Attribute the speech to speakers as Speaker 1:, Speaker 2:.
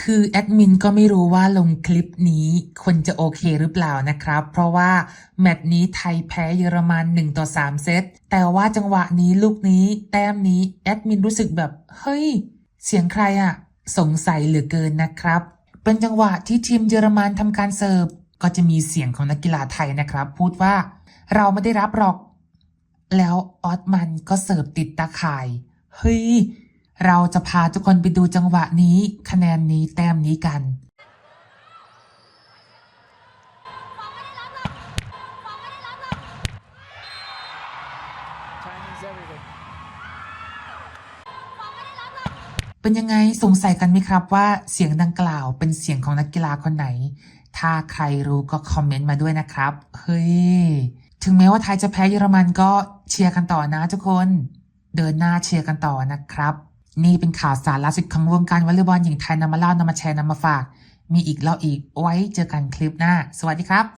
Speaker 1: คือแอดมินก็ไม่รู้ว่าลงคลิปนี้คนจะโอเคหรือเปล่านะครับ เพราะว่าแมตช์นี้ไทยแพ้เยอรมัน1ต่อ3เซต แต่ว่าจังหวะนี้ลูกนี้แต้มนี้แอดมินรู้สึกแบบ เฮ้ย เสียงใครอะสงสัยเหลือเกินนะครับ เป็นจังหวะที่ทีมเยอรมันทำการเสิร์ฟ ก็จะมีเสียงของนักกีฬาไทยนะครับ พูดว่าเราไม่ได้รับหรอก แล้วออสมันก็เสิร์ฟติดตาข่าย เฮ้ย เราจะพาทุกคนไปดูจังหวะนี้ คะแนนนี้แต้มนี้กัน เป็นยังไงสงสัยกันไหมครับว่าเสียงดังกล่าวเป็นเสียงของนักกีฬาคนไหน ถ้าใครรู้ก็คอมเมนต์มาด้วยนะครับ เฮ้ย ถึงแม้ว่าไทยจะแพ้เยอรมันก็เชียร์กันต่อนะทุกคน เดินหน้าเชียร์กันต่อนะครับ นี่เป็นข่าวสารล่าสุดของวงการวอลเลย์บอลหญิงไทยนำมาเล่านำมาแชร์นำมาฝาก มีอีกเล่าอีกไว้เจอกันคลิปหน้า สวัสดีครับ